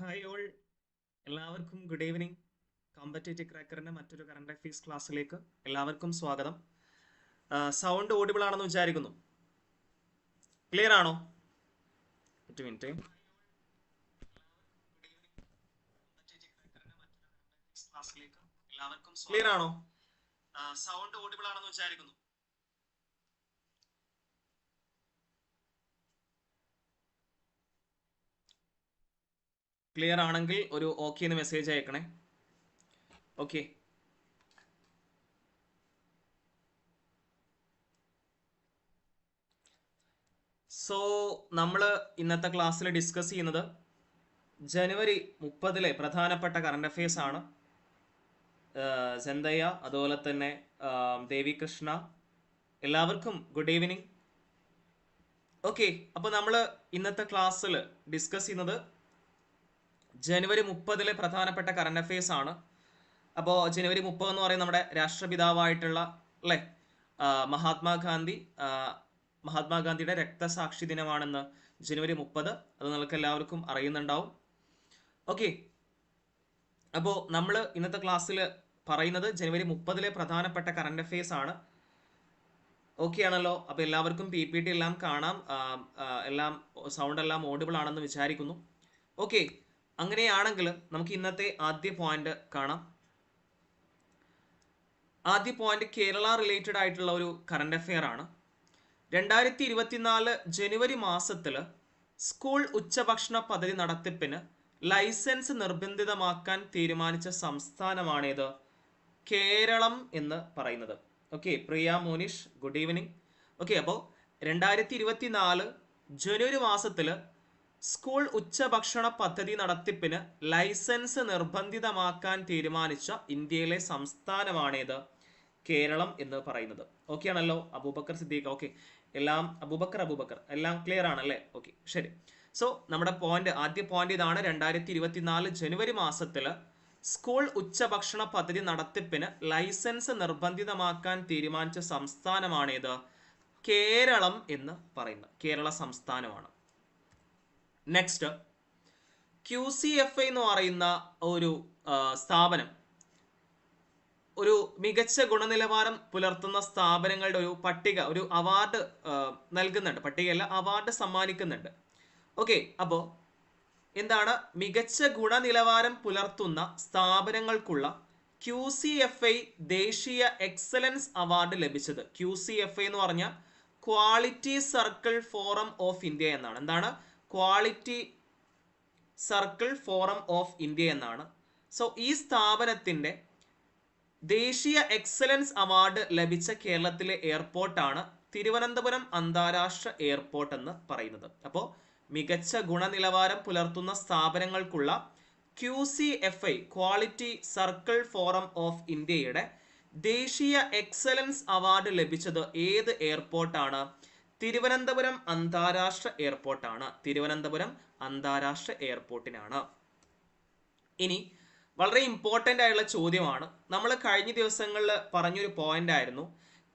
Hi all എല്ലാവർക്കും good evening competitive ക്രാക്കറിന്റെ മറ്റൊരു കറണ്ട് അഫയേഴ്സ് ക്ലാസ്സിലേക്ക് എല്ലാവർക്കും സ്വാഗതം. സൗണ്ട് ഓഡിബിൾ ആണെന്ന് വിചാരിക്കുന്നു. ക്ലിയർ ആണോ? ഒറ്റ മിനിറ്റ് ക്ലിയർ ആണോ? സൗണ്ട് ഓഡിബിൾ ആണെന്ന് വിചാരിക്കുന്നു. ക്ലിയർ ആണെങ്കിൽ ഒരു ഓക്കെ എന്ന് മെസ്സേജ് അയക്കണേ. ഓക്കെ സോ നമ്മൾ ഇന്നത്തെ ക്ലാസ്സിൽ ഡിസ്കസ് ചെയ്യുന്നത് ജനുവരി മുപ്പതിലെ പ്രധാനപ്പെട്ട കറണ്ട് അഫയേഴ്സ് ആണ്. സെന്തയ്യ അതുപോലെ തന്നെ ദേവി കൃഷ്ണ എല്ലാവർക്കും ഗുഡ് ഈവനിങ് ഓക്കെ അപ്പോൾ നമ്മൾ ഇന്നത്തെ ക്ലാസ്സിൽ ഡിസ്കസ് ചെയ്യുന്നത് ജനുവരി മുപ്പതിലെ പ്രധാനപ്പെട്ട കറണ്ട് അഫയേഴ്സ് ആണ്. അപ്പോൾ ജനുവരി മുപ്പത് എന്ന് പറയുന്നത് നമ്മുടെ രാഷ്ട്രപിതാവായിട്ടുള്ള അല്ലേ? മഹാത്മാഗാന്ധി മഹാത്മാഗാന്ധിയുടെ രക്തസാക്ഷി ദിനമാണെന്ന് ജനുവരി മുപ്പത്. അത് നിങ്ങൾക്ക് എല്ലാവർക്കും അറിയുന്നുണ്ടാവും. ഓക്കെ. അപ്പോൾ നമ്മൾ ഇന്നത്തെ ക്ലാസ്സിൽ പറയുന്നത് ജനുവരി മുപ്പതിലെ പ്രധാനപ്പെട്ട കറണ്ട് അഫയേഴ്സ് ആണ്. ഓക്കെ ആണല്ലോ. അപ്പോൾ എല്ലാവർക്കും പി പി ടി എല്ലാം കാണാം. എല്ലാം സൗണ്ട് എല്ലാം ഓഡിബിൾ ആണെന്ന് വിചാരിക്കുന്നു. ഓക്കെ അങ്ങനെയാണെങ്കിൽ നമുക്ക് ഇന്നത്തെ ആദ്യ പോയിന്റ് കാണാം. ആദ്യ പോയിന്റ് കേരള റിലേറ്റഡ് ആയിട്ടുള്ള ഒരു കറണ്ട് അഫെയർ ആണ്. രണ്ടായിരത്തി ഇരുപത്തിനാല് ജനുവരി മാസത്തിൽ സ്കൂൾ ഉച്ചഭക്ഷണ പദ്ധതി നടത്തിപ്പിന് ലൈസൻസ് നിർബന്ധിതമാക്കാൻ തീരുമാനിച്ച സംസ്ഥാനമാണേത് കേരളം എന്ന് പറയുന്നത്. Okay Priya Monish good evening okay അപ്പോൾ രണ്ടായിരത്തി ഇരുപത്തിനാല് ജനുവരി മാസത്തിൽ സ്കൂൾ ഉച്ചഭക്ഷണ പദ്ധതി നടത്തിപ്പിന് ലൈസൻസ് നിർബന്ധിതമാക്കാൻ തീരുമാനിച്ച ഇന്ത്യയിലെ സംസ്ഥാനമാണേത് കേരളം എന്ന് പറയുന്നത്. ഓക്കെ ആണല്ലോ അബൂബക്കർ സിദ്ദീഖ്. ഓക്കെ എല്ലാം അബൂബക്കർ അബൂബക്കർ. എല്ലാം ക്ലിയർ ആണല്ലേ? ഓക്കെ ശരി. സോ നമ്മുടെ പോയിന്റ് ആദ്യ പോയിന്റ് ഇതാണ്. രണ്ടായിരത്തി ഇരുപത്തിനാല് ജനുവരി മാസത്തിൽ സ്കൂൾ ഉച്ചഭക്ഷണ പദ്ധതി നടത്തിപ്പിന് ലൈസൻസ് നിർബന്ധിതമാക്കാൻ തീരുമാനിച്ച സംസ്ഥാനമാണേത് കേരളം എന്ന് പറയുന്നത്. കേരള സംസ്ഥാനമാണ്. നെക്സ്റ്റ് ക്യു സി എഫ് എന്ന് പറയുന്ന ഒരു സ്ഥാപനം. ഒരു മികച്ച ഗുണനിലവാരം പുലർത്തുന്ന സ്ഥാപനങ്ങളുടെ ഒരു പട്ടിക ഒരു അവാർഡ് നൽകുന്നുണ്ട്. പട്ടികയല്ല അവാർഡ് സമ്മാനിക്കുന്നുണ്ട്. ഓക്കെ അപ്പോൾ എന്താണ്? മികച്ച ഗുണനിലവാരം പുലർത്തുന്ന സ്ഥാപനങ്ങൾക്കുള്ള ക്യു സി എഫ് ഐ ദേശീയ എക്സലൻസ് അവാർഡ് ലഭിച്ചത്. ക്യു സി എഫ് ഐ എന്ന് പറഞ്ഞാൽ quality circle forum of India എന്നാണ്. എന്താണ്? Quality circle forum of India എന്നാണ്. സോ ഈ സ്ഥാപനത്തിന്റെ ദേശീയ എക്സലൻസ് അവാർഡ് ലഭിച്ച കേരളത്തിലെ എയർപോർട്ടാണ് തിരുവനന്തപുരം അന്താരാഷ്ട്ര എയർപോർട്ട് എന്ന് പറയുന്നത്. അപ്പോൾ മികച്ച ഗുണനിലവാരം പുലർത്തുന്ന സ്ഥാപനങ്ങൾക്കുള്ള Q C F I quality circle forum of ഇന്ത്യയുടെ ദേശീയ എക്സലൻസ് അവാർഡ് ലഭിച്ചത് ഏത് എയർപോർട്ടാണ് തിരുവനന്തപുരം അന്താരാഷ്ട്ര എയർപോർട്ടാണ്. തിരുവനന്തപുരം അന്താരാഷ്ട്ര എയർപോർട്ടിനാണ്. ഇനി വളരെ ഇമ്പോർട്ടന്റ് ആയിട്ടുള്ള ചോദ്യമാണ്. നമ്മൾ കഴിഞ്ഞ ദിവസങ്ങളിൽ പറഞ്ഞൊരു പോയിന്റ് ആയിരുന്നു.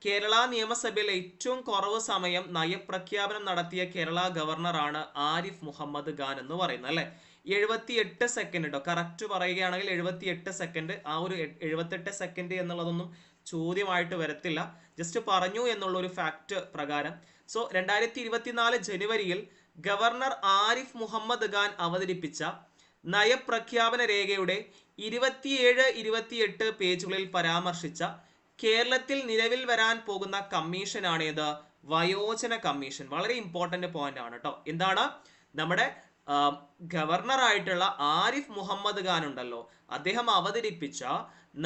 കേരള നിയമസഭയിൽ ഏറ്റവും കുറവ് സമയം നയപ്രഖ്യാപനം നടത്തിയ കേരള ഗവർണറാണ് ആരിഫ് മുഹമ്മദ് ഖാൻ എന്ന് പറയുന്നത് അല്ലെ? എഴുപത്തി എട്ട് സെക്കൻഡ് കേട്ടോ കറക്റ്റ് പറയുകയാണെങ്കിൽ എഴുപത്തി എട്ട് സെക്കൻഡ് ആ ഒരു എഴുപത്തെട്ട് സെക്കൻഡ് എന്നുള്ളതൊന്നും ചോദ്യമായിട്ട് വരത്തില്ല. ജസ്റ്റ് പറഞ്ഞു എന്നുള്ള ഒരു ഫാക്ട് പ്രകാരം. സോ രണ്ടായിരത്തി ഇരുപത്തിനാല് ജനുവരിയിൽ ഗവർണർ ആരിഫ് മുഹമ്മദ് ഖാൻ അവതരിപ്പിച്ച നയപ്രഖ്യാപന രേഖയുടെ ഇരുപത്തിയേഴ് ഇരുപത്തിയെട്ട് പേജുകളിൽ പരാമർശിച്ച കേരളത്തിൽ നിലവിൽ വരാൻ പോകുന്ന കമ്മീഷനാണേത് വയോജന കമ്മീഷൻ. വളരെ ഇമ്പോർട്ടന്റ് പോയിന്റ് ആണ് കേട്ടോ എന്താണ്? നമ്മുടെ ഗവർണറായിട്ടുള്ള ആരിഫ് മുഹമ്മദ് ഖാൻ ഉണ്ടല്ലോ. അദ്ദേഹം അവതരിപ്പിച്ച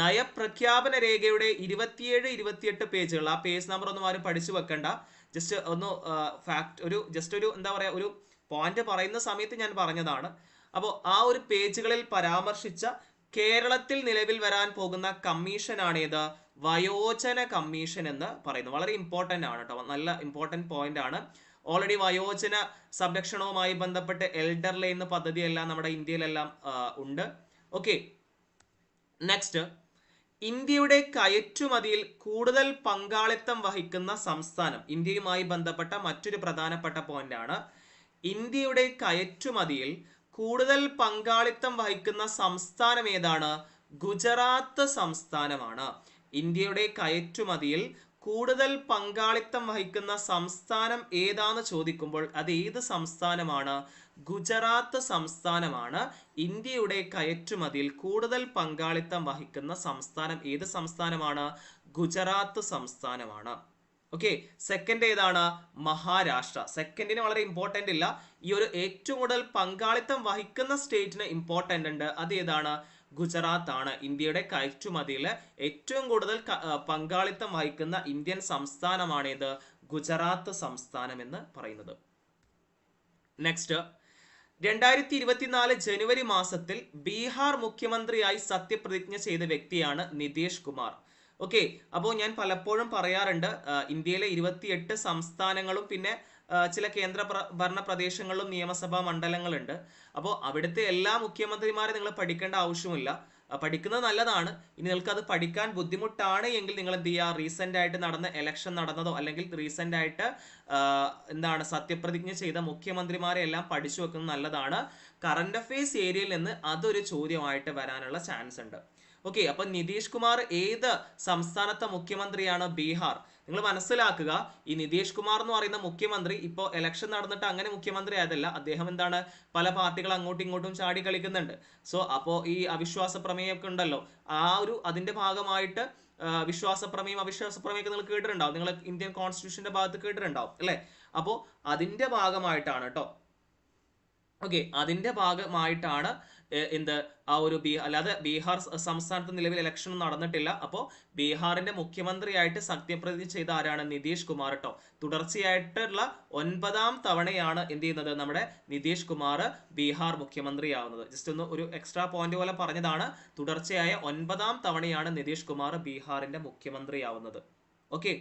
നയപ്രഖ്യാപന രേഖയുടെ ഇരുപത്തിയേഴ് ഇരുപത്തിയെട്ട് പേജുകൾ. ആ പേജ് നമ്പർ ഒന്നും ആരും പഠിച്ചു വെക്കണ്ട. ജസ്റ്റ് ഒന്ന് ഫാക്ട് ഒരു ജസ്റ്റ് ഒരു എന്താ പറയുക ഒരു പോയിന്റ് പറയുന്ന സമയത്ത് ഞാൻ പറഞ്ഞതാണ്. അപ്പോൾ ആ ഒരു പേജുകളിൽ പരാമർശിച്ച കേരളത്തിൽ നിലവിൽ വരാൻ പോകുന്ന കമ്മീഷനാണേത്? വയോജന കമ്മീഷൻ എന്ന് പറയുന്നത് വളരെ ഇമ്പോർട്ടന്റ് ആണ് കേട്ടോ നല്ല ഇമ്പോർട്ടന്റ് പോയിന്റ് ആണ്. ഓൾറെഡി വയോജന സംരക്ഷണവുമായി ബന്ധപ്പെട്ട് എൽഡർ ലൈൻ പദ്ധതിയെല്ലാം നമ്മുടെ ഇന്ത്യയിലെല്ലാം ഉണ്ട്. ഓക്കെ നെക്സ്റ്റ് ഇന്ത്യയുടെ കയറ്റുമതിയിൽ കൂടുതൽ പങ്കാളിത്തം വഹിക്കുന്ന സംസ്ഥാനം ഇന്ത്യയുമായി ബന്ധപ്പെട്ട മറ്റൊരു പ്രധാനപ്പെട്ട പോയിന്റാണ് ഇന്ത്യയുടെ കയറ്റുമതിയിൽ കൂടുതൽ പങ്കാളിത്തം വഹിക്കുന്ന സംസ്ഥാനം ഏതാണ്? ഗുജറാത്ത് സംസ്ഥാനമാണ്. ഇന്ത്യയുടെ കയറ്റുമതിയിൽ കൂടുതൽ പങ്കാളിത്തം വഹിക്കുന്ന സംസ്ഥാനം ഏതാന്ന് ചോദിക്കുമ്പോൾ അത് ഏത് സംസ്ഥാനമാണ്? ഗുജറാത്ത് സംസ്ഥാനമാണ്. ഇന്ത്യയുടെ കയറ്റുമതിയിൽ കൂടുതൽ പങ്കാളിത്തം വഹിക്കുന്ന സംസ്ഥാനം ഏത് സംസ്ഥാനമാണ്? ഗുജറാത്ത് സംസ്ഥാനമാണ്. ഓക്കെ സെക്കൻഡ് ഏതാണ്? മഹാരാഷ്ട്ര. സെക്കൻഡിന് വളരെ ഇമ്പോർട്ടന്റ് ഇല്ല. ഈ ഒരു ഏറ്റവും കൂടുതൽ പങ്കാളിത്തം വഹിക്കുന്ന സ്റ്റേറ്റിന് ഇമ്പോർട്ടന്റ് ഉണ്ട്. അത് ഏതാണ്? ഗുജറാത്ത് ആണ് ഇന്ത്യയുടെ കയറ്റുമതിയിൽ ഏറ്റവും കൂടുതൽ പങ്കാളിത്തം വഹിക്കുന്ന ഇന്ത്യൻ സംസ്ഥാനമാണേത് ഗുജറാത്ത് സംസ്ഥാനം എന്ന് പറയുന്നത്. നെക്സ്റ്റ് രണ്ടായിരത്തി ഇരുപത്തിനാല് ജനുവരി മാസത്തിൽ ബീഹാർ മുഖ്യമന്ത്രിയായി സത്യപ്രതിജ്ഞ ചെയ്ത വ്യക്തിയാണ് നിതീഷ് കുമാർ. ഓക്കെ അപ്പോൾ ഞാൻ പലപ്പോഴും പറയാറുണ്ട് ഇന്ത്യയിലെ ഇരുപത്തിയെട്ട് സംസ്ഥാനങ്ങളും പിന്നെ ചില കേന്ദ്ര ഭരണ പ്രദേശങ്ങളിലും നിയമസഭാ മണ്ഡലങ്ങളുണ്ട്. അപ്പോൾ അവിടുത്തെ എല്ലാ മുഖ്യമന്ത്രിമാരെ നിങ്ങൾ പഠിക്കേണ്ട ആവശ്യമില്ല. പഠിക്കുന്നത് നല്ലതാണ്. ഇനി നിങ്ങൾക്ക് അത് പഠിക്കാൻ ബുദ്ധിമുട്ടാണ് എങ്കിൽ നിങ്ങൾ എന്ത് ചെയ്യുക? റീസെന്റ് ആയിട്ട് നടന്ന എലക്ഷൻ നടന്നതോ അല്ലെങ്കിൽ റീസെന്റ് ആയിട്ട് എന്താണ് സത്യപ്രതിജ്ഞ ചെയ്ത മുഖ്യമന്ത്രിമാരെ എല്ലാം പഠിച്ചു വെക്കുന്നത് നല്ലതാണ്. കറണ്ട് അഫയേഴ്സ് ഏരിയയിൽ നിന്ന് അതൊരു ചോദ്യമായിട്ട് വരാനുള്ള ചാൻസ് ഉണ്ട്. ഓക്കെ അപ്പൊ നിതീഷ് കുമാർ ഏത് സംസ്ഥാനത്തെ മുഖ്യമന്ത്രിയാണ്? ബീഹാർ. നിങ്ങൾ മനസ്സിലാക്കുക ഈ നിതീഷ് കുമാർ എന്ന് പറയുന്ന മുഖ്യമന്ത്രി ഇപ്പോൾ ഇലക്ഷൻ നടന്നിട്ട് അങ്ങനെ മുഖ്യമന്ത്രി ആയതല്ല. അദ്ദേഹം എന്താണ് പല പാർട്ടികൾ അങ്ങോട്ടും ഇങ്ങോട്ടും ചാടി കളിക്കുന്നുണ്ട്. സോ അപ്പോൾ ഈ അവിശ്വാസ പ്രമേയമൊക്കെ ഉണ്ടല്ലോ. ആ ഒരു അതിന്റെ ഭാഗമായിട്ട് വിശ്വാസ പ്രമേയം അവിശ്വാസ പ്രമേയമൊക്കെ നിങ്ങൾ കേട്ടിട്ടുണ്ടാവും. നിങ്ങൾ ഇന്ത്യൻ കോൺസ്റ്റിറ്റ്യൂഷന്റെ ഭാഗത്ത് കേട്ടിട്ടുണ്ടാവും അല്ലേ? അപ്പോൾ അതിന്റെ ഭാഗമായിട്ടാണ് കേട്ടോ ഓക്കെ അതിന്റെ ഭാഗമായിട്ടാണ് എന്ത് ആ ഒരു ബീഹാർ അല്ലാതെ ബീഹാർ സംസ്ഥാനത്ത് നിലവിൽ ഇലക്ഷൻ നടന്നിട്ടില്ല. അപ്പോൾ ബീഹാറിന്റെ മുഖ്യമന്ത്രിയായിട്ട് സത്യപ്രതിജ്ഞ ചെയ്ത ആരാണ്? നിതീഷ് കുമാർ കേട്ടോ തുടർച്ചയായിട്ടുള്ള ഒൻപതാം തവണയാണ് എന്ത് ചെയ്യുന്നത്? നമ്മുടെ നിതീഷ് കുമാർ ബീഹാർ മുഖ്യമന്ത്രിയാവുന്നത്. ജസ്റ്റ് ഒന്ന് ഒരു എക്സ്ട്രാ പോയിന്റ് പോലെ പറഞ്ഞതാണ്. തുടർച്ചയായ ഒൻപതാം തവണയാണ് നിതീഷ് കുമാർ ബീഹാറിന്റെ മുഖ്യമന്ത്രിയാവുന്നത്. ഓക്കെ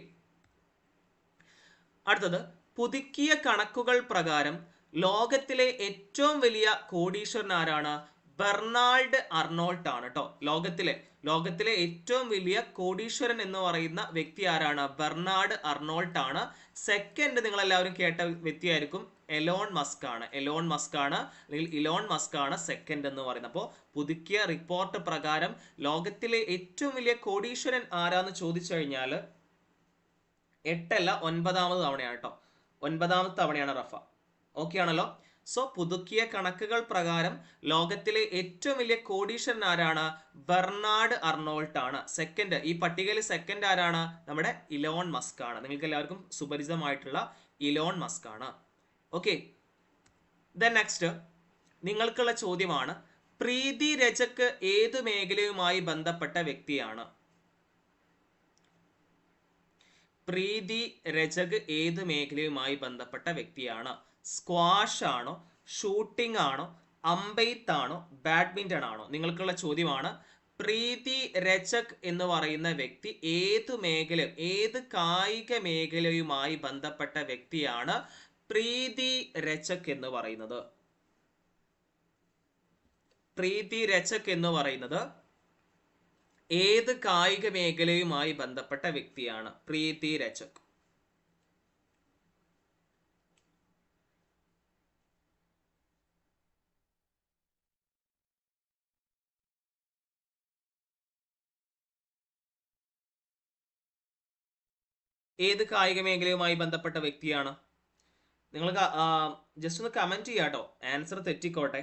അടുത്തത് പുതുക്കിയ കണക്കുകൾ പ്രകാരം ലോകത്തിലെ ഏറ്റവും വലിയ കോടീശ്വരൻ ആരാണ്? ബെർണാൾഡ് അർണോൾട്ട് ആണ് കേട്ടോ ലോകത്തിലെ ലോകത്തിലെ ഏറ്റവും വലിയ കോടീശ്വരൻ എന്ന് പറയുന്ന വ്യക്തി ആരാണ്? ബെർണാഡ് അർണോൾട്ട് ആണ് സെക്കൻഡ് നിങ്ങൾ എല്ലാവരും കേട്ട വ്യക്തിയായിരിക്കും എലോൺ മസ്ക് ആണ് എലോൺ മസ്ക് ആണ് അല്ലെങ്കിൽ ഇലോൺ മസ്ക് ആണ് സെക്കൻഡ് എന്ന് പറയുന്നത്. അപ്പോൾ പുതുക്കിയ റിപ്പോർട്ട് പ്രകാരം ലോകത്തിലെ ഏറ്റവും വലിയ കോടീശ്വരൻ ആരാന്ന് ചോദിച്ചു കഴിഞ്ഞാൽ എട്ടല്ല ഒൻപതാമത് തവണയാണ് കേട്ടോ ഒൻപതാമത്തെ തവണയാണ് റഫ. ഓക്കെ ആണല്ലോ? സോ പുതുക്കിയ കണക്കുകൾ പ്രകാരം ലോകത്തിലെ ഏറ്റവും വലിയ കോടീശ്വരൻ ആരാണ്? ബെർണാഡ് അർണോൾട്ട് ആണ്. സെക്കൻഡ് ഈ പട്ടികയിൽ സെക്കൻഡ് ആരാണ്? നമ്മുടെ ഇലോൺ മസ്ക് ആണ്. നിങ്ങൾക്ക് എല്ലാവർക്കും സുപരിചിതമായിട്ടുള്ള ഇലോൺ മസ്ക് ആണ്. ഓക്കെ ദെൻ നെക്സ്റ്റ് നിങ്ങൾക്കുള്ള ചോദ്യമാണ് പ്രീതി രജക്ക് ഏത് മേഖലയുമായി ബന്ധപ്പെട്ട വ്യക്തിയാണ്? പ്രീതി രജക് ഏത് മേഖലയുമായി ബന്ധപ്പെട്ട വ്യക്തിയാണ്? സ്ക്വാഷ് ആണോ ഷൂട്ടിംഗ് ആണോ അമ്പെയ്ത്ത് ആണോ ബാഡ്മിന്റൺ ആണോ നിങ്ങൾക്കുള്ള ചോദ്യമാണ് പ്രീതി രചക് എന്ന് പറയുന്ന വ്യക്തി ഏത് മേഖല ഏത് കായിക മേഖലയുമായി ബന്ധപ്പെട്ട വ്യക്തിയാണ് പ്രീതി രചക് എന്ന് പറയുന്നത്? പ്രീതി രചക് എന്ന് പറയുന്നത് ഏത് കായിക മേഖലയുമായി ബന്ധപ്പെട്ട വ്യക്തിയാണ് പ്രീതി രജക് ഏത് കായിക മേഖലയുമായി ബന്ധപ്പെട്ട വ്യക്തിയാണ്? നിങ്ങൾ ജസ്റ്റ് ഒന്ന് കമന്റ് ചെയ്യാട്ടോ ആൻസർ തെറ്റിക്കോട്ടെ.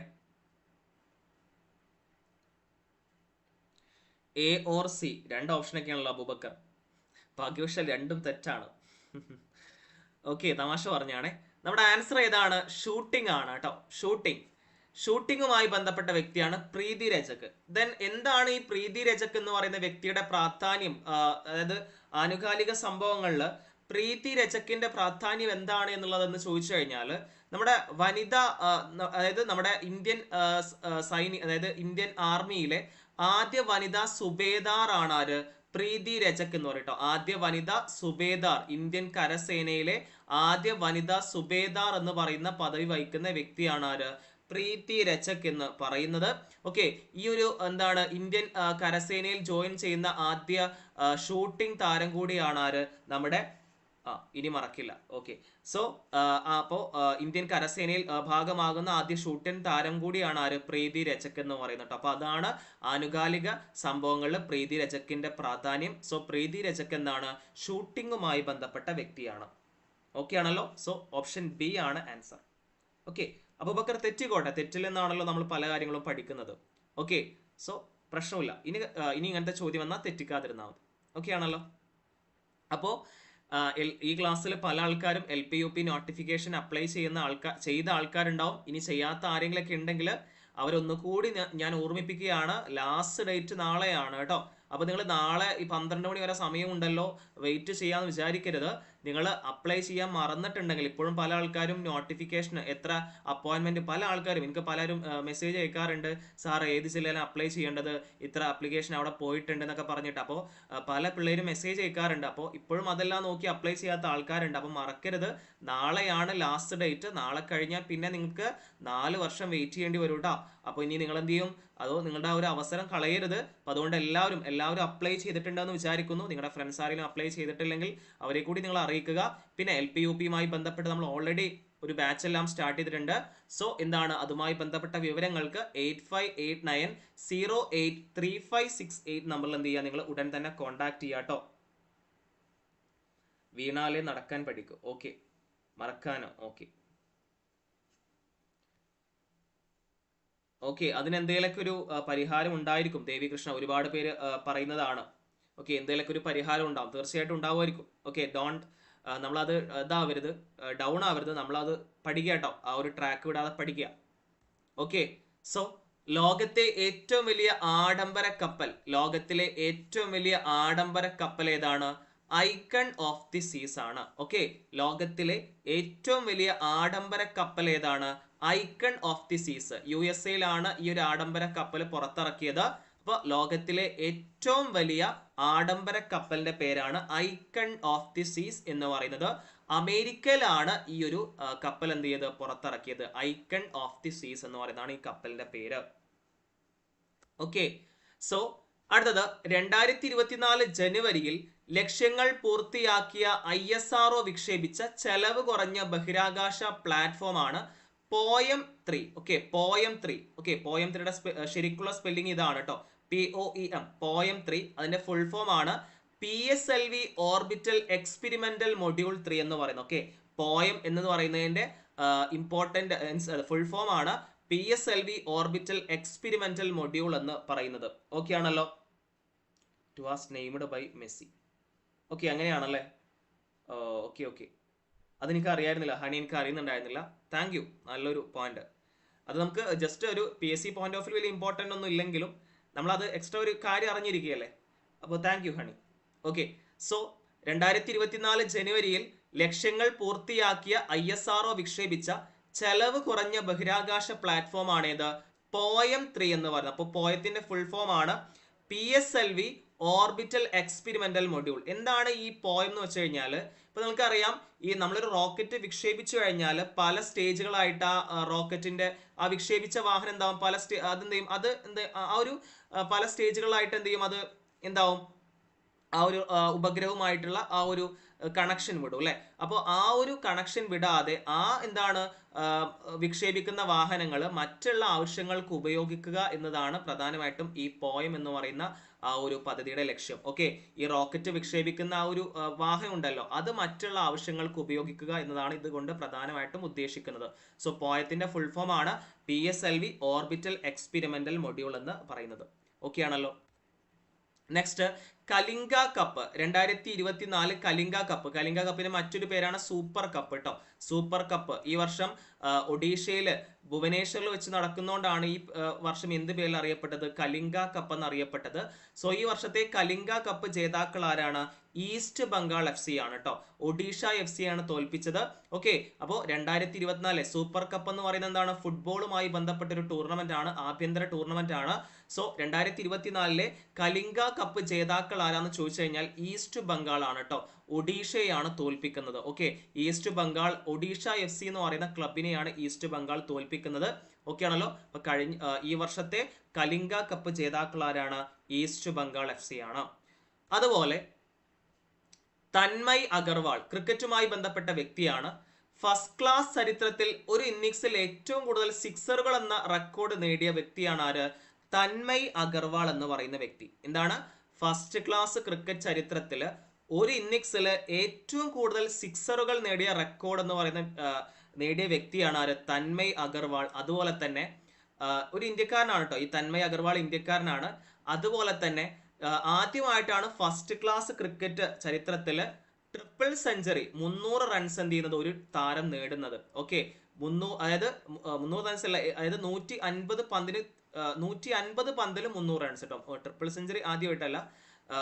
എ ഓർ സി രണ്ട് ഓപ്ഷനൊക്കെയാണല്ലോ അബൂബക്കർ. ഭാഗ്യവശാൽ രണ്ടും തെറ്റാണ്. ഓക്കെ തമാശ പറഞ്ഞാണേ. നമ്മുടെ ആൻസർ ഏതാണ്? ഷൂട്ടിംഗ് ആണ് കേട്ടോ. ഷൂട്ടിംഗ് ഷൂട്ടിങ്ങുമായി ബന്ധപ്പെട്ട വ്യക്തിയാണ് പ്രീതി രജക്. ദെൻ എന്താണ് ഈ പ്രീതി രജക് എന്ന് പറയുന്ന വ്യക്തിയുടെ പ്രാധാന്യം? അതായത് ആനുകാലിക സംഭവങ്ങളിൽ പ്രീതി രജക്കിന്റെ പ്രാധാന്യം എന്താണ് എന്നുള്ളതെന്ന് ചോദിച്ചു കഴിഞ്ഞാൽ നമ്മുടെ വനിത അതായത് നമ്മുടെ ഇന്ത്യൻ സൈനിക സൈനി അതായത് ഇന്ത്യൻ ആർമിയിലെ ആദ്യ വനിതാ സുബേദാർ ആണ് ആര്? പ്രീതി രജക് എന്ന് പറയട്ടോ ആദ്യ വനിത സുബേദാർ ഇന്ത്യൻ കരസേനയിലെ ആദ്യ വനിത സുബേദാർ എന്ന് പറയുന്ന പദവി വഹിക്കുന്ന വ്യക്തിയാണ് ആര്? പ്രീതി രചക് എന്ന് പറയുന്നത്. ഓക്കെ ഈ ഒരു എന്താണ് ഇന്ത്യൻ കരസേനയിൽ ജോയിൻ ചെയ്യുന്ന ആദ്യ ഷൂട്ടിംഗ് താരം കൂടിയാണ് ആര്? നമ്മുടെ ആ ഇനി മറക്കില്ല. ഓക്കെ സോ അപ്പോ ഇന്ത്യൻ കരസേനയിൽ ഭാഗമാകുന്ന ആദ്യ ഷൂട്ടിൻ താരം കൂടിയാണ് ആര്? പ്രീതി രചക് എന്ന് പറയുന്നത് അപ്പോൾ അതാണ് ആനുകാലിക സംഭവങ്ങളിൽ പ്രീതി രചക്കിന്റെ പ്രാധാന്യം. സോ പ്രീതി രചക് എന്താണ്? ഷൂട്ടിങ്ങുമായി ബന്ധപ്പെട്ട വ്യക്തിയാണ്. ഓക്കെ ആണല്ലോ? സോ ഓപ്ഷൻ ബി ആണ് ആൻസർ ഓക്കെ അബൂബക്കർ തെറ്റിക്കോട്ടെ. തെറ്റിൽ നിന്നാണല്ലോ നമ്മൾ പല കാര്യങ്ങളും പഠിക്കുന്നത്. ഓക്കെ സോ പ്രശ്നമില്ല. ഇനി ഇനി ഇങ്ങനത്തെ ചോദ്യം വന്നാൽ തെറ്റിക്കാതിരുന്നാൽ മതി. ഓക്കെ ആണല്ലോ? അപ്പോൾ ഈ ക്ലാസ്സിൽ പല ആൾക്കാരും L P U P notification apply ചെയ്യുന്ന ആൾക്കാർ ചെയ്ത ആൾക്കാരുണ്ടാവും. ഇനി ചെയ്യാത്ത ആരെങ്കിലൊക്കെ ഉണ്ടെങ്കിൽ അവരൊന്നുകൂടി ഞാൻ ഓർമ്മിപ്പിക്കുകയാണ്. ലാസ്റ്റ് ഡേറ്റ് നാളെയാണ് കേട്ടോ. അപ്പോൾ നിങ്ങൾ നാളെ ഈ പന്ത്രണ്ട് മണി വരെ സമയമുണ്ടല്ലോ വെയിറ്റ് ചെയ്യാന്ന് വിചാരിക്കരുത്. നിങ്ങൾ അപ്ലൈ ചെയ്യാൻ മറന്നിട്ടുണ്ടെങ്കിൽ ഇപ്പോഴും പല ആൾക്കാരും നോട്ടിഫിക്കേഷൻ എത്ര അപ്പോയിൻമെന്റ് പല ആൾക്കാരും എനിക്ക് പലരും മെസ്സേജ് അയക്കാറുണ്ട്. സാർ ഏത് ജില്ലയിലാണ് അപ്ലൈ ചെയ്യേണ്ടത്? ഇത്ര അപ്ലിക്കേഷൻ അവിടെ പോയിട്ടുണ്ട് എന്നൊക്കെ പറഞ്ഞിട്ട്. അപ്പോൾ പല പിള്ളേരും മെസ്സേജ് അയക്കാറുണ്ട്. അപ്പോൾ ഇപ്പോഴും അതെല്ലാം നോക്കി അപ്ലൈ ചെയ്യാത്ത ആൾക്കാരുണ്ട്. അപ്പോൾ മറക്കരുത്. നാളെയാണ് ലാസ്റ്റ് ഡേറ്റ് നാളെ കഴിഞ്ഞാൽ പിന്നെ നിങ്ങൾക്ക് നാല് വർഷം വെയിറ്റ് ചെയ്യേണ്ടി വരും കേട്ടോ അപ്പോൾ ഇനി നിങ്ങൾ എന്ത് ചെയ്യും? അതോ നിങ്ങളുടെ ആ ഒരു അവസരം കളയരുത്. അപ്പോൾ അതുകൊണ്ട് എല്ലാവരും എല്ലാവരും അപ്ലൈ ചെയ്തിട്ടുണ്ടെന്ന് വിചാരിക്കുന്നു. നിങ്ങളുടെ ഫ്രണ്ട്സ് ആരെങ്കിലും അപ്ലൈ ചെയ്തിട്ടില്ലെങ്കിൽ അവരെ കൂടി നിങ്ങൾ അറിയിക്കുക. പിന്നെ എൽ പി യു പിയുമായി ബന്ധപ്പെട്ട് നമ്മൾ ഓൾറെഡി ഒരു ബാച്ച് എല്ലാം സ്റ്റാർട്ട് ചെയ്തിട്ടുണ്ട്. സോ എന്താണ് അതുമായി ബന്ധപ്പെട്ട വിവരങ്ങൾക്ക് eight five eight nine zero eight three five six eight നമ്പറിൽ എന്ത് ചെയ്യുക? നിങ്ങൾ ഉടൻ തന്നെ കോൺടാക്ട് ചെയ്യുക കേട്ടോ വീണാലേ നടക്കാൻ പഠിക്കും. ഓക്കെ മറക്കാനോ? ഓക്കെ ഓക്കെ അതിന് എന്തെങ്കിലുമൊക്കെ ഒരു പരിഹാരം ഉണ്ടായിരിക്കും. ദേവി കൃഷ്ണ ഒരുപാട് പേര് പറയുന്നതാണ്. ഓക്കെ എന്തെങ്കിലുമൊക്കെ ഒരു പരിഹാരം ഉണ്ടാവും. തീർച്ചയായിട്ടും ഉണ്ടാവുമായിരിക്കും. ഓക്കെ ഡോണ്ട് നമ്മളത് ഇതാവരുത്. ഡൗൺ ആവരുത്. നമ്മളത് പഠിക്കുക കേട്ടോ. ആ ഒരു ട്രാക്ക് വിടാതെ പഠിക്കുക. ഓക്കെ സോ ലോകത്തെ ഏറ്റവും വലിയ ആഡംബര കപ്പൽ ലോകത്തിലെ ഏറ്റവും വലിയ ആഡംബര കപ്പൽ ഏതാണ്? ഐക്കൺ ഓഫ് ദി സീസ് ആണ്. ഓക്കെ ലോകത്തിലെ ഏറ്റവും വലിയ ആഡംബര കപ്പൽ ഏതാണ്? Icon of the Seas. U S എയിലാണ് ഈ ഒരു ആഡംബര കപ്പൽ പുറത്തിറക്കിയത്. അപ്പോൾ ലോകത്തിലെ ഏറ്റവും വലിയ ആഡംബര കപ്പലിന്റെ പേരാണ് ഐക്കൺ ഓഫ് ദി സീസ് എന്ന് പറയുന്നത്. അമേരിക്കയിലാണ് ഈ ഒരു കപ്പൽ എന്ത് ചെയ്ത് പുറത്തിറക്കിയത്. ഐക്കൺ ഓഫ് ദി സീസ് എന്ന് പറയുന്നതാണ് ഈ കപ്പലിന്റെ പേര്. ഓക്കെ. സോ അടുത്തത്. രണ്ടായിരത്തി ഇരുപത്തിനാല് ജനുവരിയിൽ ലക്ഷ്യങ്ങൾ പൂർത്തിയാക്കിയ ഐ എസ് ആർ വിക്ഷേപിച്ച ചെലവ് കുറഞ്ഞ ബഹിരാകാശ പ്ലാറ്റ്ഫോമാണ് POEM three. Okay POEM three. Okay POEM ത്രീയുടെ ശരിക്കുള്ള സ്പെല്ലിംഗ് ഇതാണ് കേട്ടോ P O E M POEM three. അതിന്റെ ഫുൾ ഫോം ആണ് P S L V orbital experimental module three എന്ന് പറയുന്നത്. ഓക്കെ പോയം എന്ന് പറയുന്നതിന്റെ ഇമ്പോർട്ടന്റ് ഫുൾ ഫോം ആണ് P S L V orbital experimental module എന്ന് പറയുന്നത്. ഓക്കെ ആണല്ലോ? To was named by Messi okay അങ്ങനെയാണല്ലേ? ഓക്കെ ഓക്കെ അതെനിക്ക് അറിയായിരുന്നില്ല ഹണി എനിക്ക് അറിയുന്നുണ്ടായിരുന്നില്ല താങ്ക് യു നല്ലൊരു പോയിന്റ് അത് നമുക്ക് ജസ്റ്റ് ഒരു P S C point of വലിയ ഇമ്പോർട്ടന്റ് ഒന്നും ഇല്ലെങ്കിലും നമ്മളത് എക്സ്ട്രാ ഒരു കാര്യം അറിഞ്ഞിരിക്കുകയല്ലേ? അപ്പോൾ thank you Honey okay so രണ്ടായിരത്തി ഇരുപത്തിനാല് ജനുവരിയിൽ ലക്ഷ്യങ്ങൾ പൂർത്തിയാക്കിയ ഐ എസ് ആർ ഒ വിക്ഷേപിച്ച ചെലവ് കുറഞ്ഞ ബഹിരാകാശ പ്ലാറ്റ്ഫോം ആണേത് പോയം ത്രീ എന്ന് പറയുന്നത്. അപ്പോൾ പോയത്തിന്റെ ഫുൾ ഫോം ആണ് P S L V orbital experimental module എന്താണ് ഈ പോയം എന്ന് വെച്ച് കഴിഞ്ഞാൽ ഇപ്പൊ നിങ്ങൾക്കറിയാം ഈ നമ്മളൊരു റോക്കറ്റ് വിക്ഷേപിച്ചു കഴിഞ്ഞാൽ പല സ്റ്റേജുകളായിട്ട് ആ റോക്കറ്റിന്റെ ആ വിക്ഷേപിച്ച വാഹനം എന്താവും? പല സ്റ്റേ അതെന്ത് ചെയ്യും? അത് എന്ത് ആ ഒരു പല സ്റ്റേജുകളായിട്ട് എന്ത് ചെയ്യും? അത് എന്താവും? ആ ഒരു ഉപഗ്രഹവുമായിട്ടുള്ള ആ ഒരു കണക്ഷൻ വിടും അല്ലെ? അപ്പോൾ ആ ഒരു കണക്ഷൻ വിടാതെ ആ എന്താണ് വിക്ഷേപിക്കുന്ന വാഹനങ്ങൾ മറ്റുള്ള ആവശ്യങ്ങൾക്ക് ഉപയോഗിക്കുക എന്നതാണ് പ്രധാനമായിട്ടും ഈ പോയം എന്ന് പറയുന്ന ആ ഒരു പദ്ധതിയുടെ ലക്ഷ്യം. ഓക്കെ ഈ റോക്കറ്റ് വിക്ഷേപിക്കുന്ന ആ ഒരു വാഹനം ഉണ്ടല്ലോ അത് മറ്റുള്ള ആവശ്യങ്ങൾക്ക് ഉപയോഗിക്കുക എന്നതാണ് ഇതുകൊണ്ട് പ്രധാനമായിട്ടും ഉദ്ദേശിക്കുന്നത്. സോ പോയത്തിന്റെ ഫുൾ ഫോം ആണ് P S L V orbital experimental module എന്ന് പറയുന്നത്. ഓക്കെ ആണല്ലോ? നെക്സ്റ്റ് കലിംഗ കപ്പ് രണ്ടായിരത്തി ഇരുപത്തി നാല് കലിംഗ കപ്പ് കലിംഗ കപ്പിന് മറ്റൊരു പേരാണ് സൂപ്പർ കപ്പ് കേട്ടോ സൂപ്പർ കപ്പ് ഈ വർഷം ഒഡീഷയിൽ ഭുവനേശ്വറിൽ വെച്ച് നടക്കുന്നതുകൊണ്ടാണ് ഈ വർഷം എന്ത് പേരിൽ അറിയപ്പെട്ടത്? കലിംഗ കപ്പ് എന്നറിയപ്പെട്ടത്. സോ ഈ വർഷത്തെ കലിംഗ കപ്പ് ജേതാക്കൾ ആരാണ്? ഈസ്റ്റ് ബംഗാൾ എഫ് സി ആണ് കേട്ടോ ഒഡീഷ എഫ് സി ആണ് തോൽപ്പിച്ചത്. ഓക്കെ അപ്പോൾ രണ്ടായിരത്തി ഇരുപത്തിനാല് സൂപ്പർ കപ്പ് എന്ന് പറയുന്നത് എന്താണ്? ഫുട്ബോളുമായി ബന്ധപ്പെട്ട ഒരു ടൂർണമെന്റ് ആണ് ആഭ്യന്തര ടൂർണമെന്റ് ആണ്. സോ രണ്ടായിരത്തി ഇരുപത്തിനാലിലെ കലിംഗ കപ്പ് ജേതാക്കൾ ആരാന്ന് ചോദിച്ചു കഴിഞ്ഞാൽ ഈസ്റ്റ് ബംഗാൾ ആണ് കേട്ടോ ഒഡീഷയാണ് തോൽപ്പിക്കുന്നത്. Okay East Bengal Odisha F C എന്ന് പറയുന്ന ക്ലബിനെയാണ് ഈസ്റ്റ് ബംഗാൾ തോൽപ്പിക്കുന്നത്. ഓക്കെ ആണല്ലോ? അപ്പൊ കഴിഞ്ഞ ഈ വർഷത്തെ കലിംഗ കപ്പ് ജേതാക്കൾ ആരാണ്? ഈസ്റ്റ് ബംഗാൾ എഫ് സി ആണ്. അതുപോലെ തന്മയ് അഗർവാൾ ക്രിക്കറ്റുമായി ബന്ധപ്പെട്ട വ്യക്തിയാണ്. ഫസ്റ്റ് ക്ലാസ് ചരിത്രത്തിൽ ഒരു ഇന്നിംഗ്സിൽ ഏറ്റവും കൂടുതൽ സിക്സറുകൾ എന്ന റെക്കോർഡ് നേടിയ വ്യക്തിയാണ് ആര്? തന്മയ് അഗർവാൾ എന്ന് പറയുന്ന വ്യക്തി. എന്താണ്? ഫസ്റ്റ് ക്ലാസ് ക്രിക്കറ്റ് ചരിത്രത്തിൽ ഒരു ഇന്നിങ്സിൽ ഏറ്റവും കൂടുതൽ സിക്സറുകൾ നേടിയ റെക്കോർഡ് എന്ന് പറയുന്ന നേടിയ വ്യക്തിയാണ് ആര്? തന്മയ് അഗർവാൾ. അതുപോലെ തന്നെ ഒരു ഇന്ത്യക്കാരനാണ് കേട്ടോ ഈ തന്മയ് അഗർവാൾ ഇന്ത്യക്കാരനാണ്. അതുപോലെ തന്നെ ആദ്യമായിട്ടാണ് ഫസ്റ്റ് ക്ലാസ് ക്രിക്കറ്റ് ചരിത്രത്തിൽ ട്രിപ്പിൾ സെഞ്ചുറി മുന്നൂറ് റൺസ് എന്ത് ചെയ്യുന്നത്? ഒരു താരം നേടുന്നത്. ഓക്കെ മുന്നൂ അതായത് മുന്നൂറ് റൺസ് അല്ല അതായത് നൂറ്റി അൻപത് പന്തിന് നൂറ്റി അൻപത് പന്തിൽ മുന്നൂറ് റൺസ് കേട്ടോ. ട്രിപ്പിൾ സെഞ്ചുറി ആദ്യമായിട്ടല്ല.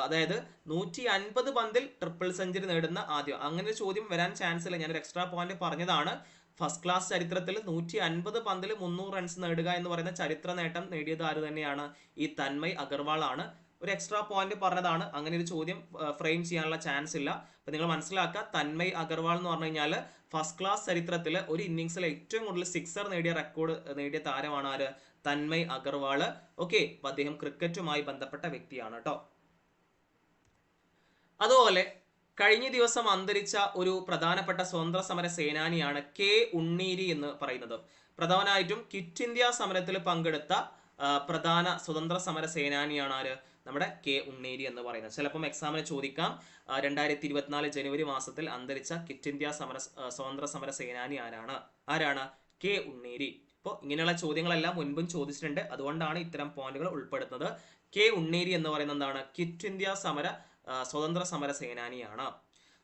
അതായത് നൂറ്റി അൻപത് പന്തിൽ ട്രിപ്പിൾ സെഞ്ചുറി നേടുന്ന ആദ്യം. അങ്ങനെ ഒരു ചോദ്യം വരാൻ ചാൻസ് ഇല്ല. ഞാനൊരു എക്സ്ട്രാ പോയിന്റ് പറഞ്ഞതാണ്. ഫസ്റ്റ് ക്ലാസ് ചരിത്രത്തിൽ നൂറ്റി അൻപത് പന്തിൽ മുന്നൂറ് റൺസ് നേടുക എന്ന് പറയുന്ന ചരിത്ര നേട്ടം നേടിയത് ആര് തന്നെയാണ്? ഈ തന്മയ് അഗർവാൾ ആണ്. ഒരു എക്സ്ട്രാ പോയിന്റ് പറഞ്ഞതാണ്. അങ്ങനെ ഒരു ചോദ്യം ഫ്രെയിം ചെയ്യാനുള്ള ചാൻസ് ഇല്ല. അപ്പൊ നിങ്ങൾ മനസ്സിലാക്കുക തന്മയ് അഗർവാൾ എന്ന് പറഞ്ഞു കഴിഞ്ഞാൽ ഫസ്റ്റ് ക്ലാസ് ചരിത്രത്തിൽ ഒരു ഇന്നിങ്സിൽ ഏറ്റവും കൂടുതൽ സിക്സർ നേടിയ റെക്കോർഡ് നേടിയ താരമാണ് ആര്? തന്മയ് അഗർവാൾ ഓക്കെ അപ്പം അദ്ദേഹം ക്രിക്കറ്റുമായി ബന്ധപ്പെട്ട വ്യക്തിയാണ് കേട്ടോ അതുപോലെ കഴിഞ്ഞ ദിവസം അന്തരിച്ച ഒരു പ്രധാനപ്പെട്ട സ്വതന്ത്ര സമര സേനാനിയാണ് കെ ഉണ്ണീരി എന്ന് പറയുന്നത്. പ്രധാനമായിട്ടും ക്വിറ്റ് ഇന്ത്യ സമരത്തിൽ പങ്കെടുത്ത പ്രധാന സ്വതന്ത്ര സമര സേനാനിയാണ് ആര്? നമ്മുടെ കെ ഉണ്ണേരി എന്ന് പറയുന്നത്. ചിലപ്പം എക്സാമിന് ചോദിക്കാം. രണ്ടായിരത്തി ഇരുപത്തിനാല് ജനുവരി മാസത്തിൽ അന്തരിച്ച കിറ്റ് ഇന്ത്യ സമര സ്വതന്ത്ര സമര സേനാനി ആരാണ്? ആരാണ്? കെ ഉണ്ണേരി. അപ്പോൾ ഇങ്ങനെയുള്ള ചോദ്യങ്ങളെല്ലാം മുൻപും ചോദിച്ചിട്ടുണ്ട്. അതുകൊണ്ടാണ് ഇത്തരം പോയിന്റുകൾ ഉൾപ്പെടുത്തുന്നത്. കെ ഉണ്ണേരി എന്ന് പറയുന്നത് എന്താണ്? കിറ്റ് ഇന്ത്യ സമര സ്വതന്ത്ര സമര സേനാനിയാണ്.